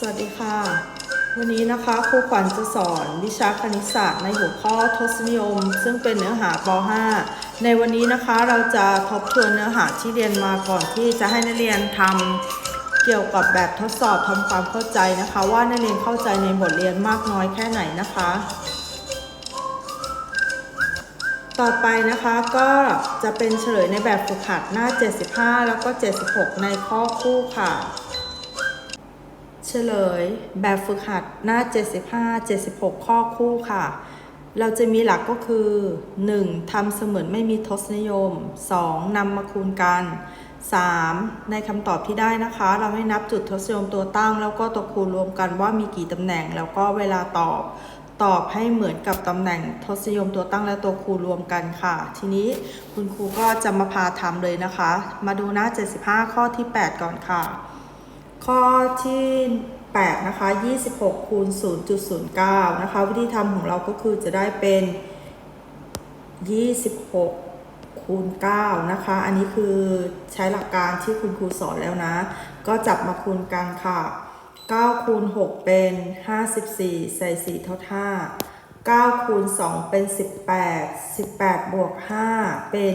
สวัสดีค่ะ วันนี้นะคะครูขวัญจะสอนวิชาคณิตศาสตร์ในหัวข้อทศนิยม ซึ่งเป็นเนื้อหาป .5 ในวันนี้นะคะเราจะทบทวนเนื้อหาที่เรียนมาก่อนที่จะให้นักเรียนทำเกี่ยวกับแบบทดสอบทำความเข้าใจนะคะ ว่านักเรียนเข้าใจในบทเรียนมากน้อยแค่ไหนนะคะ ต่อไปนะคะก็จะเป็นเฉลยในแบบฝึกหัดหน้า 75 แล้วก็ 76 ในข้อคู่ค่ะ ฉลย แบบฝึกหัดหน้า 75 76 ข้อคู่ค่ะ เราจะมีหลักก็คือ 1. ทำเสมือนไม่มีทศนิยม 2. นำมาคูณกัน 3. ในคำตอบที่ได้นะคะ เราให้นับจุดทศนิยมตัวตั้ง แล้วก็ตัวคูณรวมกันว่ามีกี่ตำแหน่ง แล้วก็เวลาตอบตอบให้เหมือนกับตำแหน่งทศนิยมตัวตั้งและตัวคูณรวมกันค่ะ ทีนี้คุณครูก็จะมาพาทำเลยนะคะ มาดูหน้า 75 ข้อที่ 8 ก่อนค่ะ ข้อที่8นะคะ26คูณ0.09นะคะวิธีทำของเราก็คือจะได้เป็น 26คูณ9นะคะ อันนี้คือใช้หลักการที่คุณครูสอนแล้วนะ ก็จับมาคูณกันค่ะ9คูณ6เป็น 54 ใส่4เท่า5 9คูณ2 เป็น 18 18 บวก 5 เป็น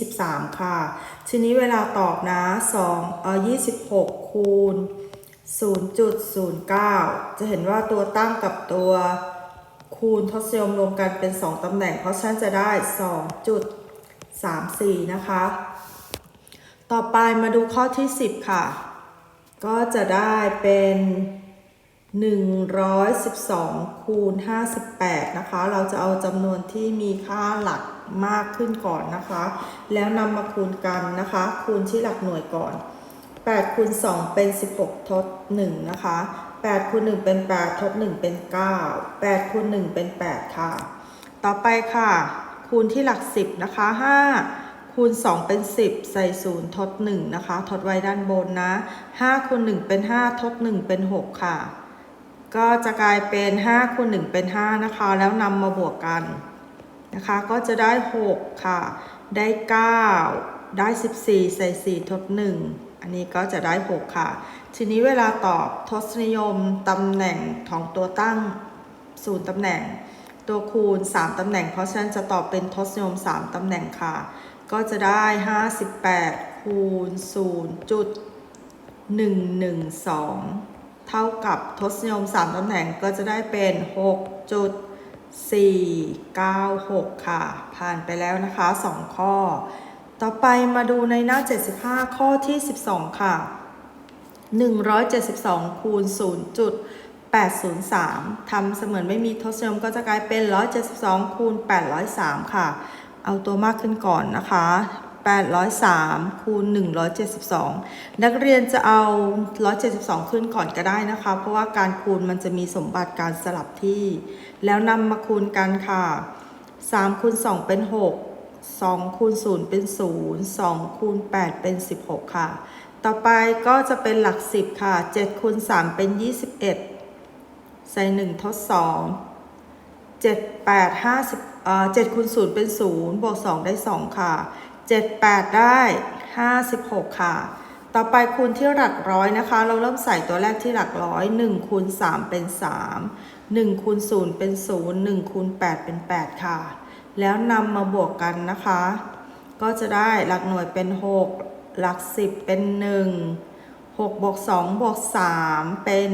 23 ค่ะ ทีนี้เวลาตอบนะ2เอ่อ26 คูณ 0.09 จะเห็นว่าตัวตั้งกับตัวคูณทศนิยมรวมกันเป็น 2 ตำแหน่ง เพราะฉะนั้นจะได้ 2.34 นะคะ ต่อไปมาดูข้อที่ 10 ค่ะ ก็จะได้เป็น 112คูณ58 นะคะ เราจะเอาจำนวนที่มีค่าหลักมากขึ้นก่อนนะคะ แล้วนำมาคูณกันนะคะ คูณที่หลักหน่วยก่อน 8คูณ2เป็น 16 ทด 1 นะคะ 8คูณ1เป็น 8 ทด 1 เป็น 9 8คูณ1เป็น 8 ค่ะ ต่อไปค่ะ คูณที่หลัก 10 นะคะ 5คูณ 2 เป็น 10 ใส่ 0 ทด 1 นะคะ ทดไว้ด้านบนนะ 5คูณ 1 เป็น 5 ทด 1 เป็น 6 ค่ะ ก็จะกลายเป็น5คูณ1เป็น 5 นะคะ แล้วนำมาบวกกันนะคะ ก็จะได้ 6 ค่ะ ได้ 9 ได้ 14 ใส่ 4 ทด 1 อันนี้ก็จะได้ 6 ค่ะ ทีนี้เวลาตอบทศนิยมตำแหน่งของตัวตั้ง 0ตำแหน่ง ตัวคูณ 3ตำแหน่ง เพราะฉะนั้นจะตอบเป็นทศนิยม 3ตำแหน่งค่ะ ก็จะได้ 58คูณ0.112 เท่ากับทศนิยม 3ตำแหน่งก็จะได้เป็น 6.496 ค่ะ ผ่านไปแล้วนะคะ 2 ข้อ ต่อไปมาดูในหน้า 75 ข้อที่ 12 ค่ะ 172 คูณ 0.803 ทำเสมือนไม่มีทศนิยมก็จะกลายเป็น 172 คูณ 803 ค่ะ เอาตัวมากขึ้นก่อนนะคะ 803คูณ172 นักเรียนจะเอา 172 ขึ้นก่อนก็ได้นะคะ เพราะว่าการคูณมันจะมีสมบัติการสลับที่ แล้วนำมาคูณกันค่ะ3คูณ2เป็น 6 2คูณ0เป็น 0 2คูณ8เป็น 16 ค่ะ ต่อไปก็จะเป็นหลัก 10 ค่ะ7คูณ3เป็น 21 ใส่ 1 ทด 2 7 8 50เอ่อ7คูณ0เป็น 0 บวก 2 ได้ 2 ค่ะ 7 8 ได้ 56 ค่ะ ต่อไปคูณที่หลักร้อยนะคะ เราเริ่มใส่ตัวแรกที่หลักร้อย1คูณ3เป็น 3 1คูณ0เป็น 0 1คูณ8เป็น 8 ค่ะ แล้วนำมาบวกกันนะคะ ก็จะได้หลักหน่วยเป็น 6 หลัก 10 เป็น 1 6บวก2บวก3เป็น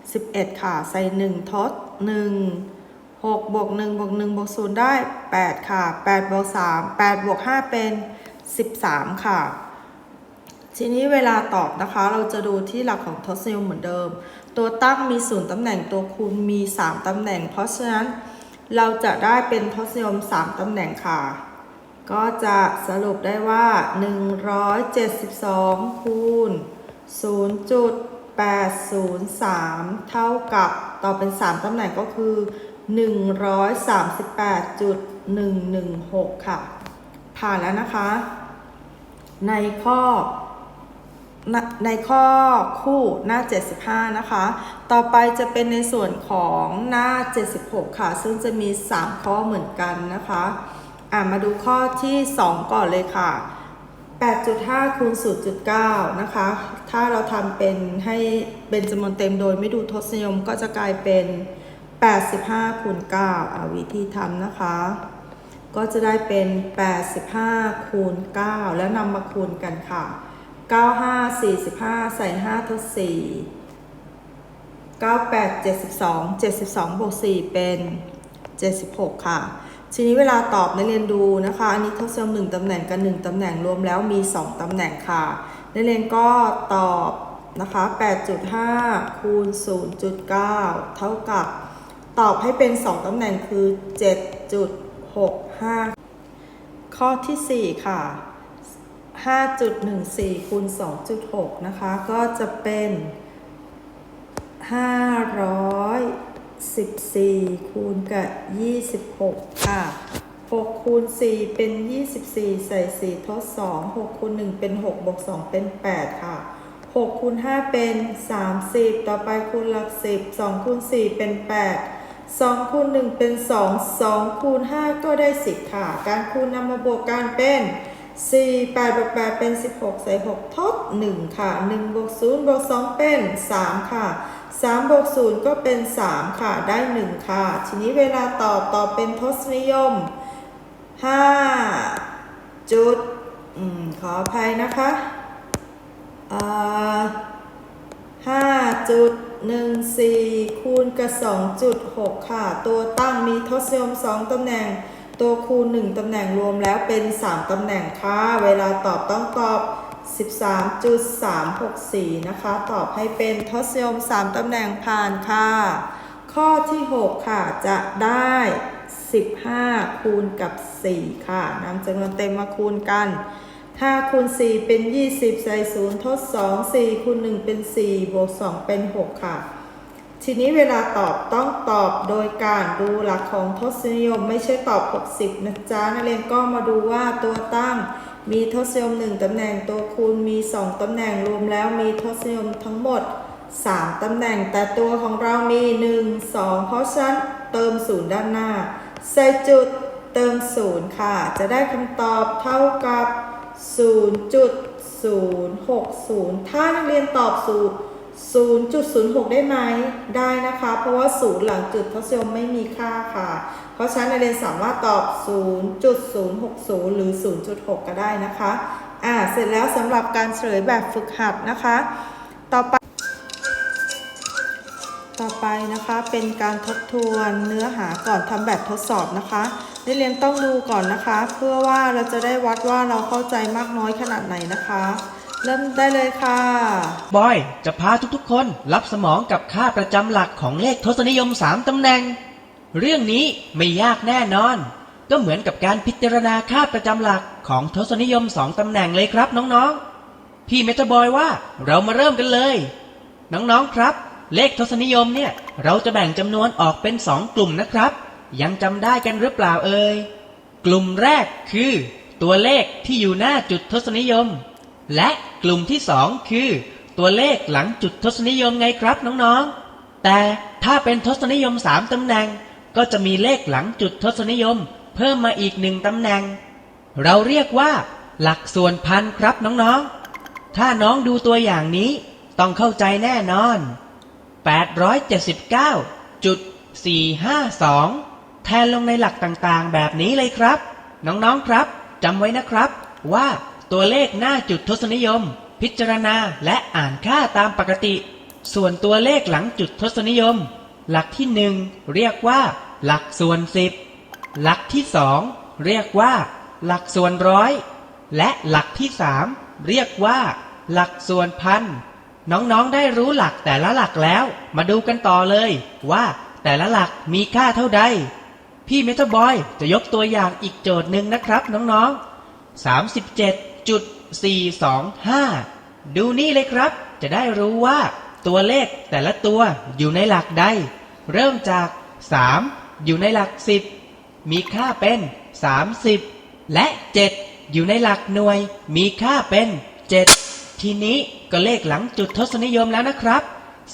11 ค่ะ ใส่ 1 ทด 1 6บวก1บวก1บวก0ได้ 8 ค่ะ8บวก3 8บวก5เป็น 13 ค่ะ ทีนี้เวลาตอบนะคะ เราจะดูที่หลักของทศนิยมเหมือนเดิม ตัวตั้งมี 0ตำแหน่งตัวคูณมี 3ตำแหน่ง เพราะฉะนั้นเราจะได้เป็นทศนิยม 3ตำแหน่งค่ะ ก็จะสรุปได้ว่า 172 คูณ 0.803 เท่ากับต่อเป็น 3ตำแหน่งก็คือ 138.116 ค่ะ ผ่านแล้วนะคะ ในข้อในข้อคู่หน้า 75 นะคะ ต่อไปจะเป็นในส่วนของหน้า 76 ค่ะ ซึ่งจะมี 3 ข้อเหมือนกันนะคะ อ่ามาดูข้อที่ 2 ก่อนเลยค่ะ 8.5คูณ0.9 นะคะ ถ้าเราทำเป็นให้เป็นจำนวนเต็มโดยไม่ดูทศนิยมก็จะกลายเป็น 85คูณ9อ่าวิธีทำนะคะ ก็จะได้เป็น 85คูณ9แล้วนำมาคูณกันค่ะ 95 45 ใส่ 5 ทด 4 98 72 72บวก4เป็น 76 ค่ะ ทีนี้เวลาตอบนักเรียนดูนะคะ อันนี้ทศนิยม1ตำแหน่งกับ1ตำแหน่งรวมแล้วมี 2ตำแหน่งค่ะนักเรียนก็ตอบนะคะ 8.5 คูณ 0.9 เท่ากับ ตอบให้เป็น 2ตำแหน่งคือ 7.65 ข้อที่ 4 ค่ะ 5.14คูณ2.6 นะคะ ก็จะเป็น 514คูณกับ 26 ค่ะ 6 คูณ 4 เป็น 24 ใส่ 4 ทด 2 6 คูณ 1 เป็น 6 บวก 2 เป็น 8 ค่ะ6คูณ5เป็น 30 ต่อไปคูณหลัก 10 2คูณ4เป็น 8 2คูณ1เป็น 2 2คูณ5ก็ได้ 10 ค่ะ การคูณนำมาบวกกันเป็น 4 8บวก8เป็น 16 ใส่ 6 ทบ 1 ค่ะ 1บวก0บวก2เป็น 3 ค่ะ 3บวก0ก็เป็น 3 ค่ะ ได้ 1 ค่ะ ทีนี้เวลาตอบตอบเป็นทศนิยม 5 จุดขออภัยนะคะ5จุด 1 4 คูณกับ 2.6 ค่ะ ตัวตั้งมีทศนิยม 2 ตำแหน่ง ตัวคูณ 1 ตำแหน่งรวมแล้วเป็น 3 ตำแหน่งค่ะ เวลาตอบต้องตอบ 13.364 นะคะ ตอบให้เป็นทศนิยม 3 ตำแหน่งผ่านค่ะ ข้อที่ 6 ค่ะ จะได้ 15 คูณกับ 4 ค่ะนำจำนวนเต็มมาคูณกัน 5คูณ4เป็น 20 ใส่0ทด 2 4คูณ1เป็น 4 บวก 2 เป็น 6 ค่ะ ทีนี้เวลาตอบต้องตอบโดยการดูหลักของทศนิยมไม่ใช่ตอบ 60 นะจ๊ะ นักเรียนก็มาดูว่าตัวตั้งมีทศนิยม 1 ตำแหน่งตัวคูณมี 2 ตำแหน่งรวมแล้วมีทศนิยมทั้งหมด 3 ตำแหน่ง แต่ตัวของเรามี 1 2 เพราะฉะนั้นเติม 0 ด้านหน้า ใส่จุดเติม 0 ค่ะ จะได้คำตอบเท่ากับ 0.060 ถ้านักเรียนตอบสู0.06 ได้ไหม ได้นะคะ เพราะว่า0หลังจุดทศนิยมไม่มีค่าค่ะ เพราะฉะนั้นนักเรียนสามารถตอบ 0.060 หรือ 0.6 ก็ได้นะคะ อ่า เสร็จแล้วสำหรับการเฉลยแบบฝึกหัดนะคะ ต่อไป ต่อไปนะคะเป็นการทบทวนเนื้อหาก่อนทำแบบทดสอบนะคะนักเรียนต้องดูก่อนนะคะ เพื่อว่าเราจะได้วัดว่าเราเข้าใจมากน้อยขนาดไหนนะคะ เริ่มได้เลยค่ะ บอยจะพาทุกๆ คนรับสมองกับค่าประจำหลักของเลขทศนิยม 3ตำแหน่ง เรื่องนี้ไม่ยากแน่นอน ก็เหมือนกับการพิจารณาค่าประจำหลักของทศนิยม 2ตำแหน่งเลยครับน้องๆ พี่เมตาบอยว่าเรามาเริ่มกันเลย น้องๆครับ เลขทศนิยมเนี่ย เราจะแบ่งจำนวนออกเป็น2กลุ่มนะครับ ยังจำได้กันหรือเปล่าเอ่ยกลุ่มแรกคือ ตัวเลขที่อยู่หน้าจุดทศนิยม และกลุ่มที่สองคือ ตัวเลขหลังจุดทศนิยมไงครับน้องๆ แต่ถ้าเป็นทศนิยมสามตำแหน่ง ก็จะมีเลขหลังจุดทศนิยม เพิ่มมาอีกหนึ่งตำแหน่ง เราเรียกว่า หลักส่วนพันครับน้องๆ ถ้าน้องดูตัวอย่างนี้ต้องเข้าใจแน่นอน 879.452 แทนลงในหลักต่างๆ แบบนี้เลยครับ น้องๆครับจำไว้นะครับ ว่าตัวเลขหน้าจุดทศนิยม พิจารณาและอ่านค่าตามปกติ ส่วนตัวเลขหลังจุดทศนิยม หลักที่หนึ่งเรียกว่า หลักส่วนสิบหลักที่สองเรียกว่า หลักส่วนร้อยและหลักที่สามเรียกว่า หลักส่วนพัน น้องๆได้รู้หลักแต่ละหลักแล้ว มาดูกันต่อเลย ว่าแต่ละหลักมีค่าเท่าใด พี่เมทัลบอยจะยกตัวอย่างอีกโจทย์หนึ่งนะครับน้องๆ 37.425 ดูนี่เลยครับ จะได้รู้ว่า ตัวเลขแต่ละตัวอยู่ในหลักใด เริ่มจาก 3 อยู่ในหลัก 10 มีค่าเป็น 30 และ 7 อยู่ในหลักหน่วย มีค่าเป็น 7 ทีนี้ ก็เลขหลังจุดทศนิยมแล้วนะครับ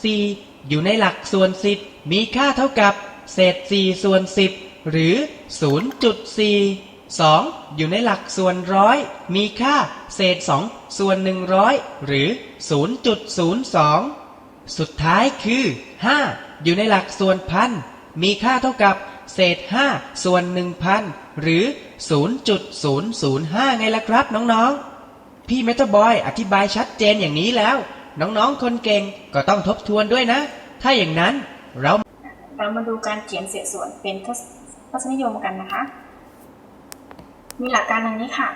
4 อยู่ในหลักส่วน 10 มีค่าเท่ากับ เศษ 4 ส่วน 10 หรือ 0.4 2. อยู่ในหลักส่วนร้อยมีค่าเศษ 2 ส่วน 100 หรือ 0.02 สุดท้ายคือ 5 อยู่ในหลักส่วนพันมีค่าเท่ากับ เศษ 5 ส่วน 1,000 หรือ 0.005 ไงล่ะครับน้องๆ พี่เมตาบอยอธิบายชัดเจนอย่างนี้แล้ว น้องๆ คนเก่งก็ต้องทบทวนด้วยนะ ถ้าอย่างนั้นเราเรามาดูการเขียนเศษส่วนเป็นทศทศนิยมกันนะคะ มีหลักการดังนี้ค่ะ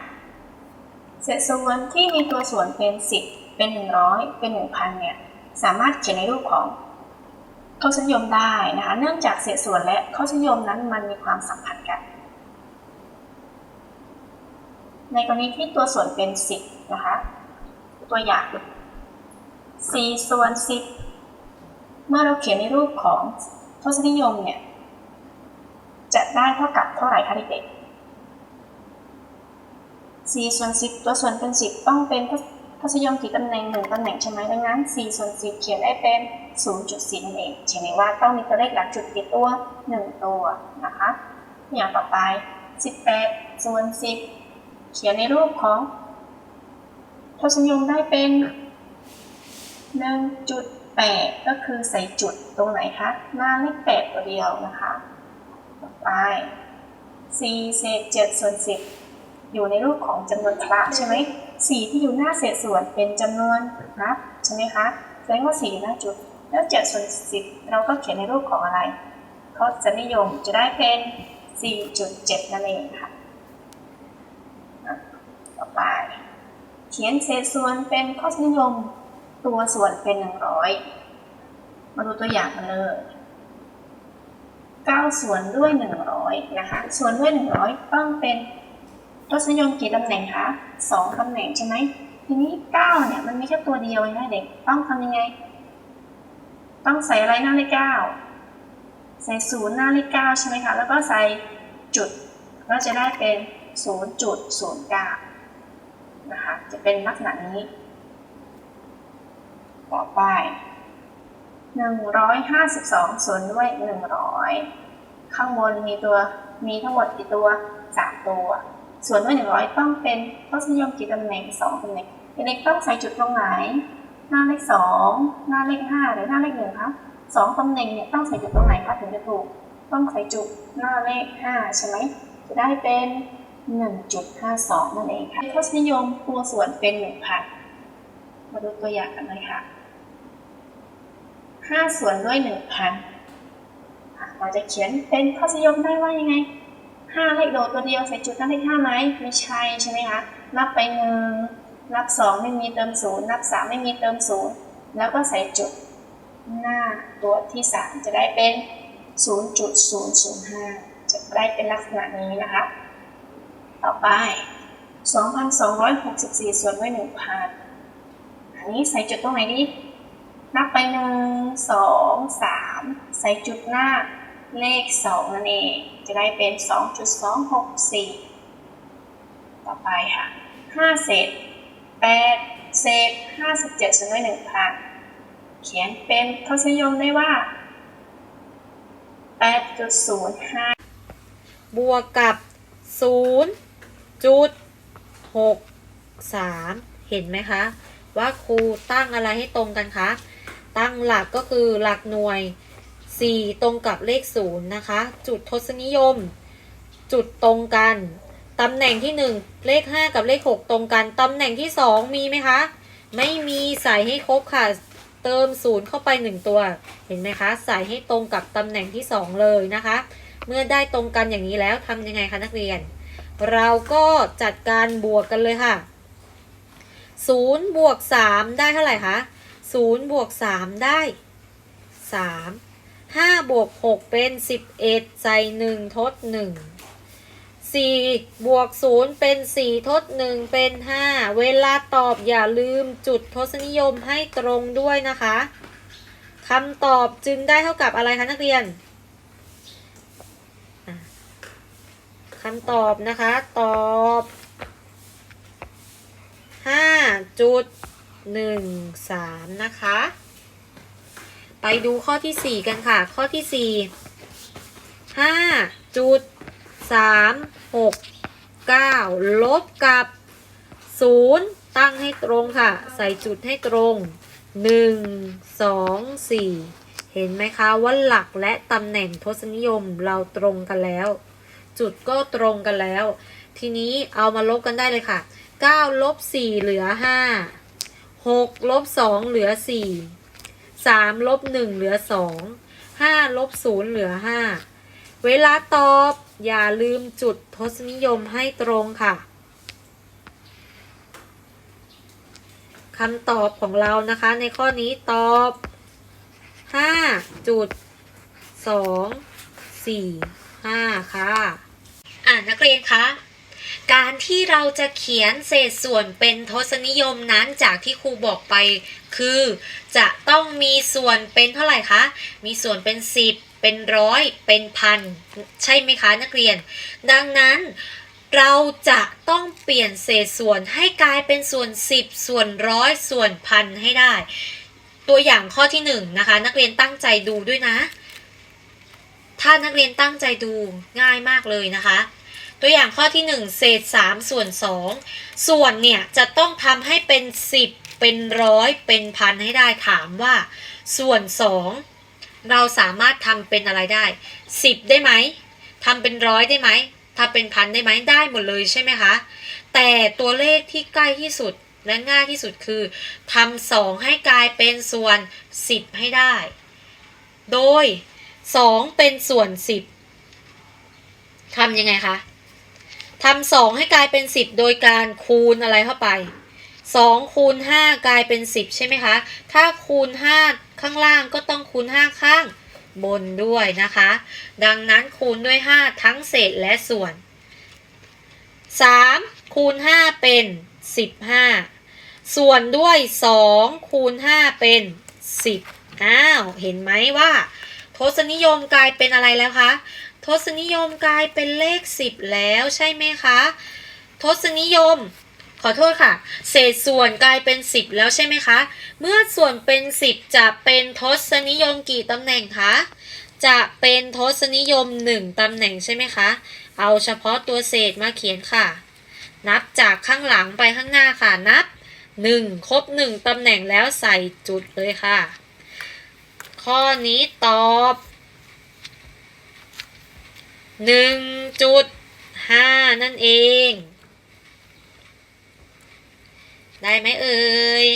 เศษส่วนที่มีตัวส่วนเป็น 10 เป็น 100 เป็น 1,000 เนี่ย สามารถเขียนในรูปของทศนิยมได้นะคะ เนื่องจากเศษส่วนและทศนิยมนั้นมันมีความสัมพันธ์กัน ในกรณีที่ตัวส่วนเป็น 10 นะคะ ตัวอย่าง 4 ส่วน 10 เมื่อเราเขียนในรูปของทศนิยมเนี่ย จะได้เท่ากับเท่าไหร่คะเด็กๆ4ส่วน 10 ตัวส่วนเป็น 10 ต้องเป็นทศนิยมกี่ตำแหน่งหนึ่งตำแหน่งใช่ไหมดังนั้น 4 ส่วน 10 เขียนได้เป็น 0.4นั่นเองเขียนได้ว่าต้องมีตัวเลขหลักจุดกี่ตัว 1 ตัวนะคะ อย่างต่อไป 18 ส่วน 10 เขียนในรูปของทศนิยมได้เป็น 1.8 ก็คือใส่จุดตรงไหนคะ หน้าเลข8ตัวเดียวนะคะต่อไป4เศษ7ส่วน10 อยู่ในรูปของจำนวนคละใช่ไหม4ที่อยู่หน้าเศษส่วนเป็นจำนวนนับใช่ไหมคะแสดงว่า4หน้าจุด แล้ว7ส่วน10 เราก็เขียนในรูปของอะไรเขาจะนิยมจะได้เป็น 4.7 นั่นเองค่ะ ต่อไป เขียนเศษส่วนเป็นข้อนิยม ตัวส่วนเป็น100มาดูตัวอย่างกันเลย9ส่วนด้วย100นะคะ ส่วนด้วย100ต้องเป็นทศนิยมกี่ตำแหน่งคะ2ตำแหน่งใช่ไหมทีนี้9เนี่ยมันมีแค่ตัวเดียวนะเด็ก ต้องทำยังไง ต้องใส่อะไรหน้าเลข9ใส่ศูนย์หน้าเลข9ใช่ไหมคะ แล้วก็ใส่จุด ก็จะได้เป็น0.09นะคะ จะเป็นลักษณะนี้ ต่อไป 152ส่วนด้วย 100 ข้างบนมีตัวมีทั้งหมดกี่ตัว 3 ตัว ส่วนด้วย 100 ต้องเป็นทศนิยมกี่ตำแหน่ง 2ตำแหน่งเด็กต้องใส่จุดตรงไหน หน้าเลข 2 หน้าเลข 5 หรือหน้าเลข1คะ2ตำแหน่งเนี่ยต้องใส่จุดตรงไหนคะถึงจะถูก ต้องใส่จุดหน้าเลข 5 ใช่ไหมจะได้เป็น 1.52 นั่นเองค่ะทศนิยมตัวส่วนเป็น 1,000 มาดูตัวอย่างกันเลยค่ะ 5 ส่วนด้วย 1,000 เราจะเขียนเป็นทศนิยมได้ว่ายังไง 5 เลขโดดตัวเดียวใส่จุดหน้าเลข5ไหมไม่ใช่ใช่ไหมคะ นับไป1นับ 2 ไม่มีเติม0นับ 3 ไม่มีเติม0แล้วก็ใส่จุดหน้าตัวที่ 3 จะได้เป็น 0.005 จะได้เป็นลักษณะนี้นะคะ ต่อไป 2,264 ส่วนด้วย 1,000 อันนี้ใส่จุดตรงไหนดี นับไป 1 2 3 ใส่จุดหน้าเลข 2 นั่นเอง จะได้เป็น 2.264 ต่อไปค่ะ 5 เศษ 8 เศษ 57 ส่วนด้วย 1,000 เขียนเป็นทศนิยมได้ว่า 8.05 บวกกับ 0 จุด6 3เห็นไหมคะ ว่าครูตั้งอะไรให้ตรงกันคะ ตั้งหลักก็คือหลักหน่วย 4 ตรงกับเลข0นะคะ จุดทศนิยม จุดตรงกัน ตำแหน่งที่ 1 เลข 5 กับเลข 6 ตรงกัน ตำแหน่งที่ 2 มีไหมคะ ไม่มีใส่ให้ครบค่ะ เติม 0 เข้าไป 1 ตัว เห็นไหมคะ ใส่ให้ตรงกับตำแหน่งที่ 2 เลยนะคะ เมื่อได้ตรงกันอย่างนี้แล้วทำยังไงคะนักเรียน เราก็จัดการบวกกันเลยค่ะ0บวก3ได้เท่าไหร่คะ0บวก3ได้ 3 5บวก6เป็น 11 ใส่ 1 ทด 1 4 บวก 0 เป็น 4 ทด 1 เป็น 5 เวลาตอบอย่าลืมจุดทศนิยมให้ตรงด้วยนะคะคำตอบจึงได้เท่ากับอะไรคะนักเรียน คำตอบนะคะ ตอบห้าจุดหนึ่งสามนะคะ ไปดูข้อที่สี่กันค่ะ ข้อที่สี่ห้าจุดสามหก9ลบกับ0ตั้งให้ตรงค่ะ ใส่จุดให้ตรง1 2 4เห็นไหมคะว่าหลักและตำแหน่งทศนิยมเราตรงกันแล้ว จุดก็ตรงกันแล้ว ทีนี้เอามาลบกันได้เลยค่ะ9ลบ4เหลือ 5 6ลบ2เหลือ 4 3ลบ1เหลือ 2 5ลบ0เหลือ 5 เวลาตอบอย่าลืมจุดทศนิยมให้ตรงค่ะคำตอบของเรานะคะในข้อนี้ตอบ 5 จุด 2 4 5 ค่ะ อ่านักเรียนคะการที่เราจะเขียนเศษส่วนเป็นทศนิยมนั้นจากที่ครูบอกไป คือ จะต้องมีส่วนเป็นเท่าไหร่คะ มีส่วนเป็น 10 เป็นร้อยเป็นพันใช่ไหมคะนักเรียน ดังนั้นเราจะต้องเปลี่ยนเศษส่วนให้กลายเป็นส่วน 10 ส่วนร้อยส่วนพันให้ได้ ตัวอย่างข้อที่1นะคะ นักเรียนตั้งใจดูด้วยนะ ถ้านักเรียนตั้งใจดูง่ายมากเลยนะคะ ตัวอย่างข้อที่ 1 เศษ 3 ส่วน 2 ส่วนเนี่ยจะต้องทำให้เป็น 10 เป็นร้อยเป็นพันให้ได้ถามว่า ส่วน 2 เราสามารถทำเป็นอะไรได้ 10 ได้ไหมทำเป็นร้อยได้ไหมทำเป็นพันได้ไหมได้หมดเลยใช่ไหมคะ แต่ตัวเลขที่ใกล้ที่สุดและง่ายที่สุดคือทำสองให้กลายเป็นส่วน 10 ให้ได้ โดย 2เป็นส่วน10ทำยังไงคะทำสองให้กลายเป็น10โดยการคูณอะไรเข้าไป2คูณ5กลายเป็น10ใช่ไหมคะ ถ้าคูณ5ข้างล่างก็ต้องคูณ5ข้างบนด้วยนะคะ ดังนั้นคูณด้วย5ทั้งเศษและส่วน3คูณ5เป็น15ส่วนด้วย2คูณ5เป็น10อ้าว เห็นไหมว่า ศนิยมกลายเป็นอะไรแล้วคะ ทศนิยมกลายเป็นเลข 10 แล้วใช่ไหมคะ ทศนิยม ขอโทษค่ะ เศษส่วนกลายเป็น 10 แล้วใช่ไหมคะ เมื่อส่วนเป็น 10 จะเป็นทศนิยมกี่ตำแหน่งคะ จะเป็นทศนิยม 1ตำแหน่งใช่ไหมคะ เอาเฉพาะตัวเศษมาเขียนค่ะ นับจากข้างหลังไปข้างหน้าค่ะ นับ 1 ครบ 1ตำแหน่งแล้วใส่จุดเลยค่ะ ข้อนี้ตอบหนึ่งจุดห้านั่นเอง ได้ไหมเอ่ย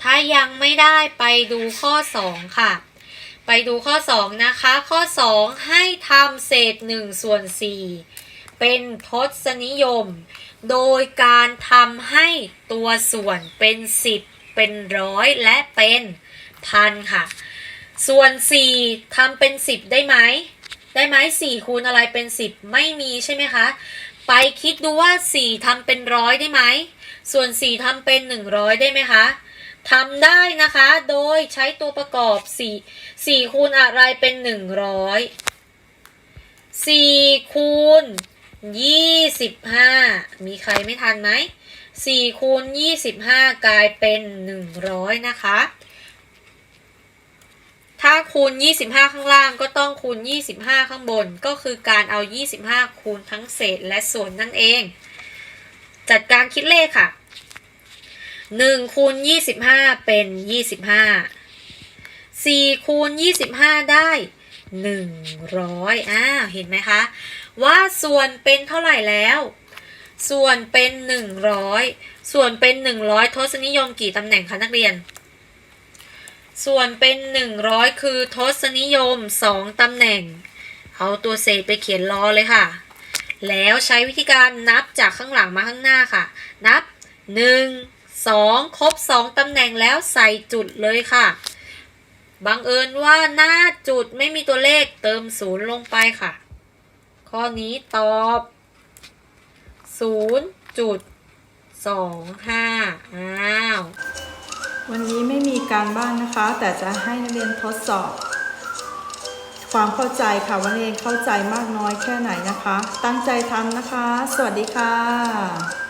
ถ้ายังไม่ได้ไปดูข้อ2ค่ะ ไปดูข้อ2นะคะ ข้อ2ให้ทำเศษ1ส่วน4เป็นทศนิยม โดยการทำให้ตัวส่วนเป็น10เป็นร้อยและเป็น พันค่ะ ส่วน4ทำเป็น10ได้ไหม ได้ไหม4คูณอะไรเป็น10ไม่มีใช่ไหมคะ ไปคิดดูว่า4ทำเป็นร้อยได้ไหม ส่วน4ทำเป็น100ได้ไหมคะทำได้นะคะ โดยใช้ตัวประกอบ4 4คูณอะไรเป็น 100 4คูณ25 มีใครไม่ทันไหม4คูณ25 กลายเป็น 100 นะคะ ถ้าคูณ 25 ข้างล่างก็ต้องคูณ 25 ข้างบน ก็คือการเอา 25 คูณทั้งเศษและส่วนนั่นเอง จัดการคิดเลขค่ะ 1 คูณ 25 เป็น 25 4 คูณ 25 ได้ 100อ้าวเห็นไหมคะ ว่าส่วนเป็นเท่าไหร่แล้ว ส่วนเป็น 100 ส่วนเป็น 100 ทศนิยมกี่ตำแหน่งคะนักเรียน ส่วนเป็น 100 คือทศนิยม 2ตำแหน่ง เอาตัวเศษไปเขียนรอเลยค่ะ แล้วใช้วิธีการนับจากข้างหลังมาข้างหน้าค่ะ นับ 1 2 ครบ 2ตำแหน่งแล้วใส่จุดเลยค่ะ บังเอิญว่าหน้าจุดไม่มีตัวเลขเติมศูนย์ลงไปค่ะ ข้อนี้ตอบ0จุด25อ้าว วันนี้ไม่มีการบ้านนะคะ แต่จะให้นักเรียนทดสอบ ความเข้าใจค่ะว่านักเรียนเข้าใจมากน้อยแค่ไหนนะคะ ตั้งใจทำนะคะ สวัสดีค่ะ